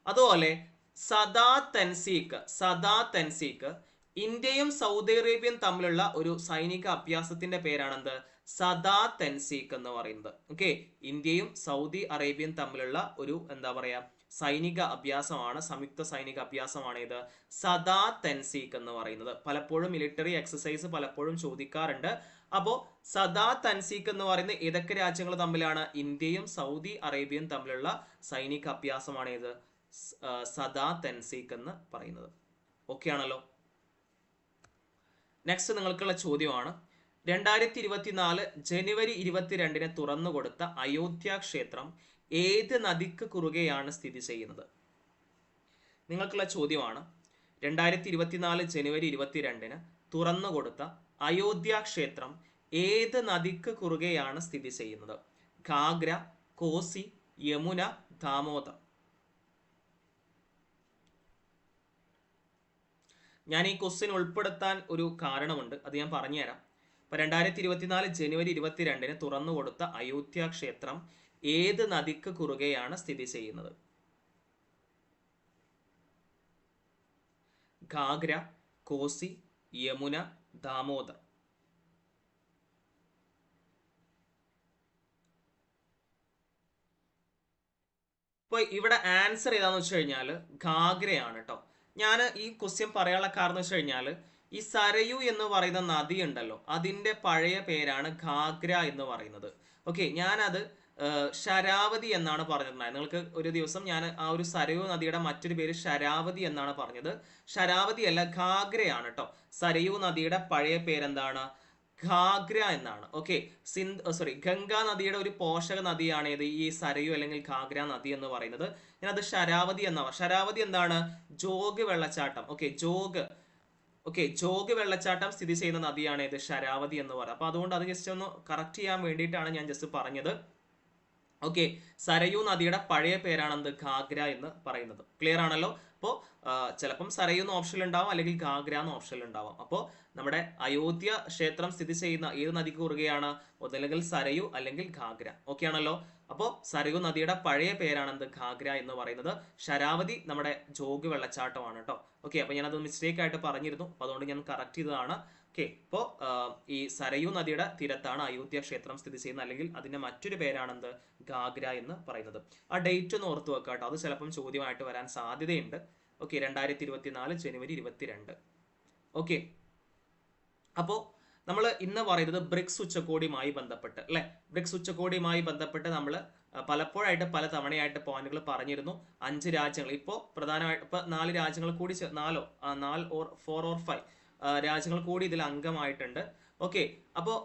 അതുപോലെ സദാ തെൻസീക്ക് സദാ തെൻസീക്ക് ഇന്ത്യയും സൗദി അറേബ്യയും തമ്മിലുള്ള ഒരു സൈനിക അഭ്യാസത്തിന്റെ പേരാണെന്ത്? സദാ തെൻസീക്ക് എന്ന് പറയുന്നത്. ഓക്കെ ഇന്ത്യയും സൗദി അറേബ്യയും തമ്മിലുള്ള ഒരു എന്താ പറയാ സൈനിക അഭ്യാസമാണ് സംയുക്ത സൈനിക അഭ്യാസമാണ് ഇത്. സദാ തെൻസീക്ക് എന്ന് പറയുന്നത്. പലപ്പോഴും മിലിറ്ററി എക്സസൈസ് പലപ്പോഴും ചോദിക്കാറുണ്ട്. അപ്പോൾ സദാ തൻസീക്ക് എന്ന് പറയുന്ന ഏതൊക്കെ രാജ്യങ്ങൾ തമ്മിലാണ്? ഇന്ത്യയും സൗദി അറേബ്യയും തമ്മിലുള്ള സൈനിക അഭ്യാസമാണ് ഇത്. സദാ തെൻസീക്ക് എന്ന് പറയുന്നത്. ഓക്കെ ആണല്ലോ? നെക്സ്റ്റ് നിങ്ങൾക്കുള്ള ചോദ്യമാണ്. രണ്ടായിരത്തി ഇരുപത്തിനാല് ജനുവരി ഇരുപത്തിരണ്ടിന് തുറന്നുകൊടുത്ത അയോധ്യ ക്ഷേത്രം ഏത് നദിക്ക് കുറുകെയാണ് സ്ഥിതി ചെയ്യുന്നത്? നിങ്ങൾക്കുള്ള ചോദ്യമാണ്. രണ്ടായിരത്തി ഇരുപത്തിനാല് ജനുവരി ഇരുപത്തിരണ്ടിന് തുറന്നുകൊടുത്ത അയോധ്യ ക്ഷേത്രം ഏത് നദിക്ക് കുറുകെയാണ് സ്ഥിതി ചെയ്യുന്നത്? ഘാഗ്ര കോസി യമുന ദാമോദർ. ഞാൻ ഈ ക്വസ്റ്റ്യൻ ഉൾപ്പെടുത്താൻ ഒരു കാരണമുണ്ട്. അത് ഞാൻ പറഞ്ഞുതരാം. ഇപ്പൊ രണ്ടായിരത്തി ഇരുപത്തിനാല് ജനുവരി ഇരുപത്തിരണ്ടിന് തുറന്നു കൊടുത്ത അയോധ്യ ക്ഷേത്രം ഏത് നദിക്ക് കുറുകെയാണ് സ്ഥിതി ചെയ്യുന്നത്? ഘാഗ്ര കോസി യമുന ദാമോദർ. ഇപ്പൊ ഇവിടെ ആൻസർ ഏതാന്ന് വെച്ച് കഴിഞ്ഞാൽ ഘാഗ്രയാണ് കേട്ടോ ഞാൻ ഈ ക്വസ്റ്റ്യൻ പറയാനുള്ള കാരണം വെച്ച് കഴിഞ്ഞാൽ ഈ സരയു എന്ന് പറയുന്ന നദി ഉണ്ടല്ലോ അതിന്റെ പഴയ പേരാണ് ഘാഗ്ര എന്ന് പറയുന്നത്. ഓക്കെ ഞാനത് ശരാവതി എന്നാണ് പറഞ്ഞിട്ടുണ്ടായത് നിങ്ങൾക്ക് ഒരു ദിവസം ഞാൻ ആ ഒരു സരയു നദിയുടെ മറ്റൊരു പേര് ശരാവതി എന്നാണ് പറഞ്ഞത്. ശരാവതി അല്ല ഘാഗ്രയാണ് കേട്ടോ സരയു നദിയുടെ പഴയ പേരെന്താണ്? ഘാഗ്ര എന്നാണ്. ഓക്കെ സിന്ധ് സോറി ഗംഗാ നദിയുടെ ഒരു പോഷക നദിയാണ് ഇത് ഈ സരയു അല്ലെങ്കിൽ ഘാഗ്ര നദി എന്ന് പറയുന്നത്. ഞാനത് ശരാവതി എന്നാണ് ശരാവതി എന്താണ്? ജോഗ് വെള്ളച്ചാട്ടം. ഓക്കെ ജോഗ് ഓക്കെ ജോഗ് വെള്ളച്ചാട്ടം സ്ഥിതി ചെയ്യുന്ന നദിയാണ് ഇത് ശരാവതി എന്ന് പറയുന്നത്. അപ്പൊ അതുകൊണ്ട് അത് ജസ്റ്റ് ഒന്ന് കറക്റ്റ് ചെയ്യാൻ വേണ്ടിയിട്ടാണ് ഞാൻ ജസ്റ്റ് പറഞ്ഞത്. ഓക്കെ സരയു നദിയുടെ പഴയ പേരാണ് എന്ത് ഘാഗ്ര എന്ന് പറയുന്നത്. ക്ലിയർ ആണല്ലോ? അപ്പോൾ ചിലപ്പം സരയു എന്ന ഓപ്ഷൻ ഉണ്ടാവും അല്ലെങ്കിൽ ഘാഗ്ര എന്ന ഓപ്ഷൻ ഉണ്ടാവാം. അപ്പോൾ നമ്മുടെ അയോധ്യ ക്ഷേത്രം സ്ഥിതി ചെയ്യുന്ന ഏത് നദിക്ക് കുറുകെയാണ്? ഒന്നല്ലെങ്കിൽ സരയു അല്ലെങ്കിൽ ഘാഗ്ര. ഓക്കെ ആണല്ലോ? അപ്പോൾ സരയു നദിയുടെ പഴയ പേരാണ് എന്ത് ഘാഗ്ര എന്ന് പറയുന്നത് ശരാവതി നമ്മുടെ ജോഗ് വെള്ളച്ചാട്ടമാണ് കേട്ടോ ഓക്കെ അപ്പോൾ ഞാനത് മിസ്റ്റേക്ക് ആയിട്ട് പറഞ്ഞിരുന്നു. അപ്പോൾ അതുകൊണ്ട് ഞാൻ കറക്റ്റ് ചെയ്തതാണ്. ഓക്കെ. ഇപ്പോൾ ഈ സരയു നദിയുടെ തീരത്താണ് അയോധ്യ ക്ഷേത്രം സ്ഥിതി ചെയ്യുന്നത്. അല്ലെങ്കിൽ അതിന്റെ മറ്റൊരു പേരാണെന്ത്? ഗാഗ്ര എന്ന് പറയുന്നത്. ആ ഡേറ്റ് ഒന്ന് ഓർത്ത് വെക്കുക കേട്ടോ അത് ചിലപ്പം ചോദ്യമായിട്ട് വരാൻ സാധ്യതയുണ്ട്. ഓക്കെ രണ്ടായിരത്തി ഇരുപത്തിനാല് ജനുവരി ഇരുപത്തിരണ്ട്. ഓക്കെ. അപ്പോൾ നമ്മൾ ഇന്ന് പറയുന്നത് ബ്രിക്സ് ഉച്ചകോടിയുമായി ബന്ധപ്പെട്ട് അല്ലെ? ബ്രിക്സ് ഉച്ചകോടിയുമായി ബന്ധപ്പെട്ട് നമ്മൾ പലപ്പോഴായിട്ട് പല തവണയായിട്ട് പോയിന്റുകൾ പറഞ്ഞിരുന്നു. അഞ്ച് രാജ്യങ്ങൾ. ഇപ്പോൾ പ്രധാനമായിട്ട് ഇപ്പോൾ നാല് രാജ്യങ്ങൾ കൂടി നാലോ നാല് ഓർ ഫോർ ഓർ ഫൈവ്. രാജ്യങ്ങൾ കൂടി ഇതിൽ അംഗമായിട്ടുണ്ട്. ഓക്കെ അപ്പോൾ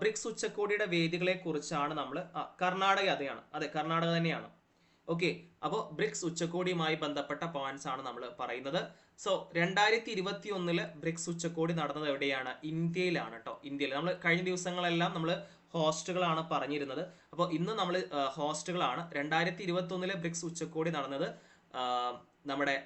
ബ്രിക്സ് ഉച്ചകോടിയുടെ വേദികളെ കുറിച്ചാണ് നമ്മൾ കർണാടക അതെയാണ്. അതെ കർണാടക തന്നെയാണ്. ഓക്കെ അപ്പോൾ ബ്രിക്സ് ഉച്ചകോടിയുമായി ബന്ധപ്പെട്ട പോയിന്റ്സ് ആണ് നമ്മൾ പറയുന്നത്. സോ രണ്ടായിരത്തി ഇരുപത്തി ഒന്നിൽ ബ്രിക്സ് ഉച്ചകോടി നടന്നത് എവിടെയാണ്? ഇന്ത്യയിലാണ് കേട്ടോ ഇന്ത്യയിൽ നമ്മൾ കഴിഞ്ഞ ദിവസങ്ങളെല്ലാം നമ്മൾ ഹോസ്റ്റുകളാണ് പറഞ്ഞിരുന്നത്. അപ്പോൾ ഇന്ന് നമ്മൾ ഹോസ്റ്റുകളാണ്. രണ്ടായിരത്തി ഇരുപത്തി ഒന്നിലെ ബ്രിക്സ് ഉച്ചകോടി നടന്നത് നമ്മുടെ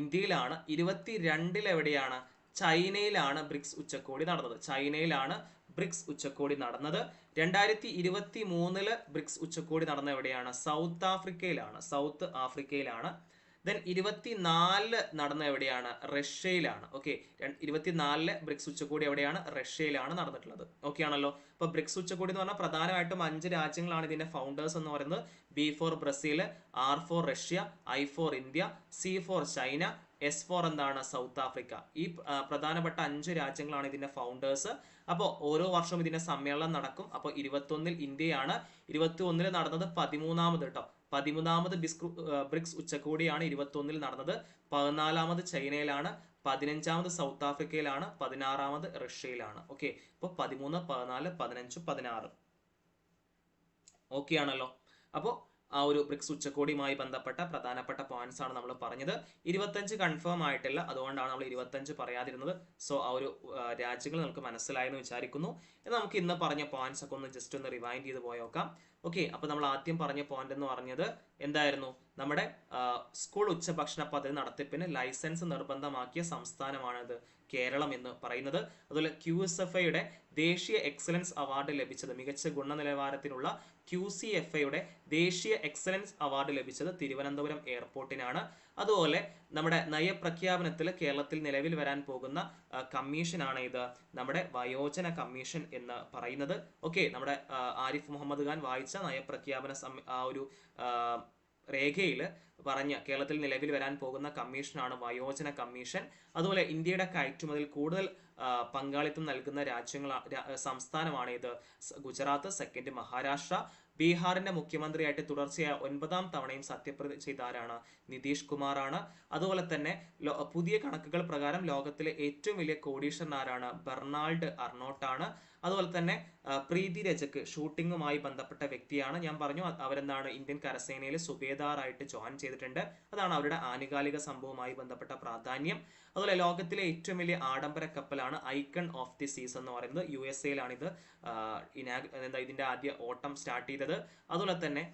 ഇന്ത്യയിലാണ്. ഇരുപത്തി രണ്ടിൽ എവിടെയാണ് ചൈനയിലാണ് ബ്രിക്സ് ഉച്ചകോടി നടന്നത്. ചൈനയിലാണ് ബ്രിക്സ് ഉച്ചകോടി നടന്നത്. രണ്ടായിരത്തി ഇരുപത്തി മൂന്നിൽ ബ്രിക്സ് ഉച്ചകോടി നടന്ന എവിടെയാണ്? സൗത്ത് ആഫ്രിക്കയിലാണ്. സൗത്ത് ആഫ്രിക്കയിലാണ്. ദെൻ ഇരുപത്തിനാലിൽ നടന്ന എവിടെയാണ്? റഷ്യയിലാണ്. ഓക്കെ. ഇരുപത്തിനാലിൽ ബ്രിക്സ് ഉച്ചകോടി എവിടെയാണ്? റഷ്യയിലാണ് നടന്നിട്ടുള്ളത്. ഓക്കെ ആണല്ലോ. അപ്പൊ ബ്രിക്സ് ഉച്ചകോടി എന്ന് പറഞ്ഞാൽ പ്രധാനമായിട്ടും അഞ്ച് രാജ്യങ്ങളാണ് ഇതിന്റെ ഫൗണ്ടേഴ്സ് എന്ന് പറയുന്നത്. B for Brazil R for Russia I for India C for China S for എന്താണ് സൗത്ത് ആഫ്രിക്ക ഈ പ്രധാനപ്പെട്ട അഞ്ച് രാജ്യങ്ങളാണ് ഇതിന്റെ ഫൗണ്ടേഴ്സ് അപ്പോൾ ഓരോ വർഷവും ഇതിന്റെ സമ്മേളനം നടക്കും. അപ്പോൾ ഇരുപത്തൊന്നിൽ ഇന്ത്യയാണ്. ഇരുപത്തി ഒന്നിൽ നടന്നത് പതിമൂന്നാമത് കേട്ടോ പതിമൂന്നാമത് ബിസ്ക്രു ബ്രിക്സ് ഉച്ചകോടിയാണ് ഇരുപത്തൊന്നിൽ നടന്നത്. പതിനാലാമത് ചൈനയിലാണ്. പതിനഞ്ചാമത് സൗത്ത് ആഫ്രിക്കയിലാണ് പതിനാറാമത് റഷ്യയിലാണ്. ഓക്കെ. അപ്പോൾ പതിമൂന്ന് പതിനാല് പതിനഞ്ച് പതിനാറ്. ഓക്കെ ആണല്ലോ. അപ്പോൾ ആ ഒരു ബ്രിക്സ് ഉച്ചകോടിയുമായി ബന്ധപ്പെട്ട പ്രധാനപ്പെട്ട പോയിന്റ്സ് ആണ് നമ്മൾ പറഞ്ഞത്. ഇരുപത്തഞ്ച് കൺഫേം ആയിട്ടില്ല. അതുകൊണ്ടാണ് നമ്മൾ ഇരുപത്തഞ്ച് പറയാതിരുന്നത്. സോ ആ ഒരു രാജ്യങ്ങൾ നമുക്ക് മനസ്സിലായെന്ന് വിചാരിക്കുന്നു. എന്നാൽ നമുക്ക് ഇന്ന് പറഞ്ഞ പോയിന്റ്സ് ഒക്കെ ഒന്ന് ജസ്റ്റ് ഒന്ന് റിവൈൻഡ് ചെയ്ത് പോയി നോക്കാം. ഓക്കെ അപ്പോൾ നമ്മൾ ആദ്യം പറഞ്ഞ പോയിന്റ് എന്ന് പറഞ്ഞത് എന്തായിരുന്നു? നമ്മുടെ സ്കൂൾ ഉച്ചഭക്ഷണ പദ്ധതി നടത്തിപ്പിന് ലൈസൻസ് നിർബന്ധമാക്കിയ സംസ്ഥാനമാണിത്. കേരളം എന്ന് പറയുന്നത്. അതുപോലെ ക്യു എസ് എഫ് ഐയുടെ ദേശീയ എക്സലൻസ് അവാർഡ് ലഭിച്ചത് മികച്ച ഗുണനിലവാരത്തിനുള്ള ക്യു സി എഫ് ഐയുടെ ദേശീയ എക്സലൻസ് അവാർഡ് ലഭിച്ചത് തിരുവനന്തപുരം എയർപോർട്ടിനാണ്. അതുപോലെ നമ്മുടെ നയപ്രഖ്യാപനത്തിൽ കേരളത്തിൽ നിലവിൽ വരാൻ പോകുന്ന കമ്മീഷനാണ് ഇത്. നമ്മുടെ വയോജന കമ്മീഷൻ എന്ന് പറയുന്നത്. ഓക്കെ നമ്മുടെ ആരിഫ് മുഹമ്മദ് ഖാൻ വായിച്ച നയപ്രഖ്യാപന ആ ഒരു രേഖയിൽ പറഞ്ഞ കേരളത്തിൽ നിലവിൽ വരാൻ പോകുന്ന കമ്മീഷനാണ് വയോജന കമ്മീഷൻ. അതുപോലെ ഇന്ത്യയുടെ കയറ്റുമതിയിൽ കൂടുതൽ പങ്കാളിത്തം നൽകുന്ന രാജ്യങ്ങൾ സംസ്ഥാനമാണ് ഇത്. ഗുജറാത്ത് സെക്കൻഡ് മഹാരാഷ്ട്ര. ബീഹാറിന്റെ മുഖ്യമന്ത്രിയായിട്ട് തുടർച്ചയായ ഒൻപതാം തവണയും സത്യപ്രതി ചെയ്ത ആരാണ് നിതീഷ് കുമാറാണ്. അതുപോലെ തന്നെ പുതിയ കണക്കുകൾ പ്രകാരം ലോകത്തിലെ ഏറ്റവും വലിയ കോടീശ്വരൻ ആരാണ് ബെർണാൾഡ് അർണോട്ടാണ്. അതുപോലെ തന്നെ പ്രീതി രജക്ക് ഷൂട്ടിങ്ങുമായി ബന്ധപ്പെട്ട വ്യക്തിയാണ്. ഞാൻ പറഞ്ഞു അവരെന്താണ് ഇന്ത്യൻ കരസേനയിൽ സുബേദാറായിട്ട് ജോയിൻ ചെയ്തിട്ടുണ്ട്. അതാണ് അവരുടെ ആനുകാലിക സംഭവവുമായി ബന്ധപ്പെട്ട പ്രാധാന്യം. അതുപോലെ ലോകത്തിലെ ഏറ്റവും വലിയ ആഡംബര കപ്പലാണ് ഐക്കൺ ഓഫ് ദി സീസ് എന്ന് പറയുന്നത്. യു എസ് എയിലാണ് ഇത് എന്താ ഇതിന്റെ ആദ്യ ഓട്ടം സ്റ്റാർട്ട് ചെയ്തത്. അതുപോലെ തന്നെ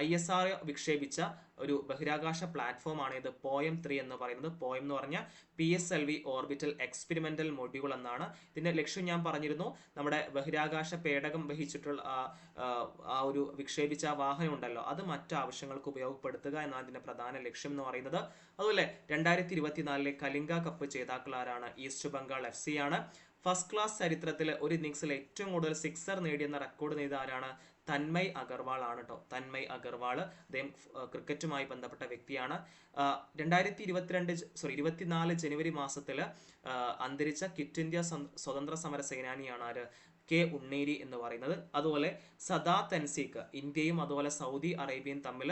ഐ എസ് ആർ വിക്ഷേപിച്ച ഒരു ബഹിരാകാശ പ്ലാറ്റ്ഫോമാണ് ഇത് പോയം ത്രീ എന്ന് പറയുന്നത്. പോയം എന്ന് പറഞ്ഞാൽ P S L V orbital experimental module എന്നാണ്. ഇതിന്റെ ലക്ഷ്യം ഞാൻ പറഞ്ഞിരുന്നു നമ്മുടെ ബഹിരാകാശ പേടകം വഹിച്ചിട്ടുള്ള ആ- ഒരു വിക്ഷേപിച്ച വാഹനം ഉണ്ടല്ലോ അത് മറ്റു ആവശ്യങ്ങൾക്ക് ഉപയോഗപ്പെടുത്തുക എന്നാണ് ഇതിന്റെ പ്രധാന ലക്ഷ്യം എന്ന് പറയുന്നത്. അതുപോലെ രണ്ടായിരത്തി ഇരുപത്തിനാലിലെ കലിംഗ കപ്പ് ജേതാക്കൾ ആരാണ്? ഈസ്റ്റ് ബംഗാൾ എഫ് സി ആണ്. ഫസ്റ്റ് ക്ലാസ് ചരിത്രത്തിൽ ഒരു ഇന്നിങ്സിൽ ഏറ്റവും കൂടുതൽ സിക്സർ നേടിയെന്ന റെക്കോർഡ് നേടിയ ആരാണ്? തന്മയ് അഗർവാൾ ആണ് കേട്ടോ തന്മയ് അഗർവാൾ അദ്ദേഹം ക്രിക്കറ്റുമായി ബന്ധപ്പെട്ട വ്യക്തിയാണ്. രണ്ടായിരത്തി ഇരുപത്തിരണ്ട് സോറി ഇരുപത്തിനാല് ജനുവരി മാസത്തിൽ അന്തരിച്ച കിറ്റ് ഇന്ത്യ സ്വതന്ത്ര സമര സേനാനിയാണ് ആര്? കെ ഉണ്ണേരി എന്ന് പറയുന്നത്. അതുപോലെ സദാ തെൻസീക്ക് ഇന്ത്യയും അതുപോലെ സൗദി അറേബ്യയും തമ്മിൽ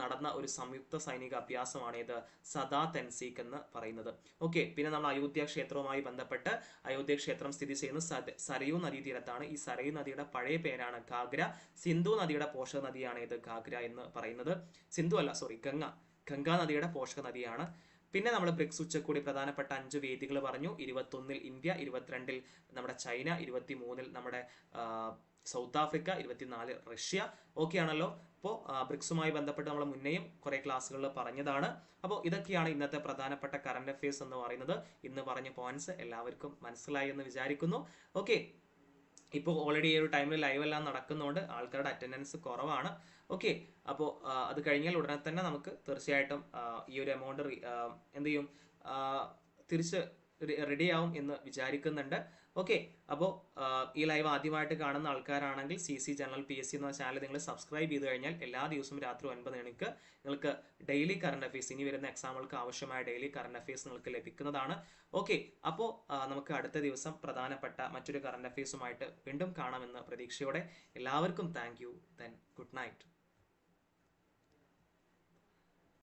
നടന്ന ഒരു സംയുക്ത സൈനിക അഭ്യാസമാണ് ഇത് സദാ തെൻസീക്ക് എന്ന് പറയുന്നത്. ഓക്കെ പിന്നെ നമ്മൾ അയോധ്യ ക്ഷേത്രവുമായി ബന്ധപ്പെട്ട് അയോധ്യ ക്ഷേത്രം സ്ഥിതി ചെയ്യുന്ന സരയു നദീതീരത്താണ്. ഈ സരയൂ നദിയുടെ പഴയ പേരാണ് ഗാഗ്ര സിന്ധു നദിയുടെ പോഷക നദിയാണ് ഇത് ഗാഗ്ര എന്ന് പറയുന്നത്. സിന്ധു അല്ല സോറി ഗംഗ. ഗംഗാ നദിയുടെ പോഷക നദിയാണ്. പിന്നെ നമ്മൾ ബ്രിക്സ് ഉച്ചകൂടി പ്രധാനപ്പെട്ട അഞ്ച് വേദികൾ പറഞ്ഞു. ഇരുപത്തൊന്നിൽ ഇന്ത്യ ഇരുപത്തിരണ്ടിൽ നമ്മുടെ ചൈന ഇരുപത്തി മൂന്നിൽ നമ്മുടെ സൗത്ത് ആഫ്രിക്ക ഇരുപത്തിനാല് റഷ്യ. ഓക്കെ ആണല്ലോ? അപ്പോൾ ബ്രിക്സുമായി ബന്ധപ്പെട്ട് നമ്മൾ മുന്നേയും കുറേ ക്ലാസ്സുകളിൽ പറഞ്ഞതാണ്. അപ്പോൾ ഇതൊക്കെയാണ് ഇന്നത്തെ പ്രധാനപ്പെട്ട കറണ്ട് അഫയേഴ്സ് എന്ന് പറയുന്നത്. ഇന്ന് പറഞ്ഞ പോയിന്റ്സ് എല്ലാവർക്കും മനസ്സിലായി എന്ന് വിചാരിക്കുന്നു. ഓക്കെ ഇപ്പോൾ ഓൾറെഡി ഈ ഒരു ടൈമിൽ ലൈവ് എല്ലാം നടക്കുന്നതുകൊണ്ട് ആൾക്കാരുടെ അറ്റൻഡൻസ് കുറവാണ്. ഓക്കെ അപ്പോൾ അത് കഴിഞ്ഞാൽ ഉടനെ തന്നെ നമുക്ക് തീർച്ചയായിട്ടും ഈ ഒരു എമൗണ്ട് എന്ത് ചെയ്യും? തിരിച്ച് റെഡിയാവും എന്ന് വിചാരിക്കുന്നുണ്ട്. ഓക്കെ അപ്പോൾ ഈ ലൈവ് ആദ്യമായിട്ട് കാണുന്ന ആൾക്കാരാണെങ്കിൽ C C general P S C എന്ന ചാനൽ നിങ്ങൾ സബ്സ്ക്രൈബ് ചെയ്ത് കഴിഞ്ഞാൽ എല്ലാ ദിവസവും രാത്രി ഒൻപത് മണിക്ക് നിങ്ങൾക്ക് ഡെയിലി കറണ്ട് അഫയേഴ്സ് ഇനി വരുന്ന എക്സാമുകൾക്ക് ആവശ്യമായ ഡെയിലി കറണ്ട് അഫയേഴ്സ് നിങ്ങൾക്ക് ലഭിക്കുന്നതാണ്. ഓക്കെ അപ്പോൾ നമുക്ക് അടുത്ത ദിവസം പ്രധാനപ്പെട്ട മറ്റൊരു കറണ്ട് അഫയേഴ്സുമായിട്ട് വീണ്ടും കാണാമെന്ന പ്രതീക്ഷയോടെ എല്ലാവർക്കും thank you then good night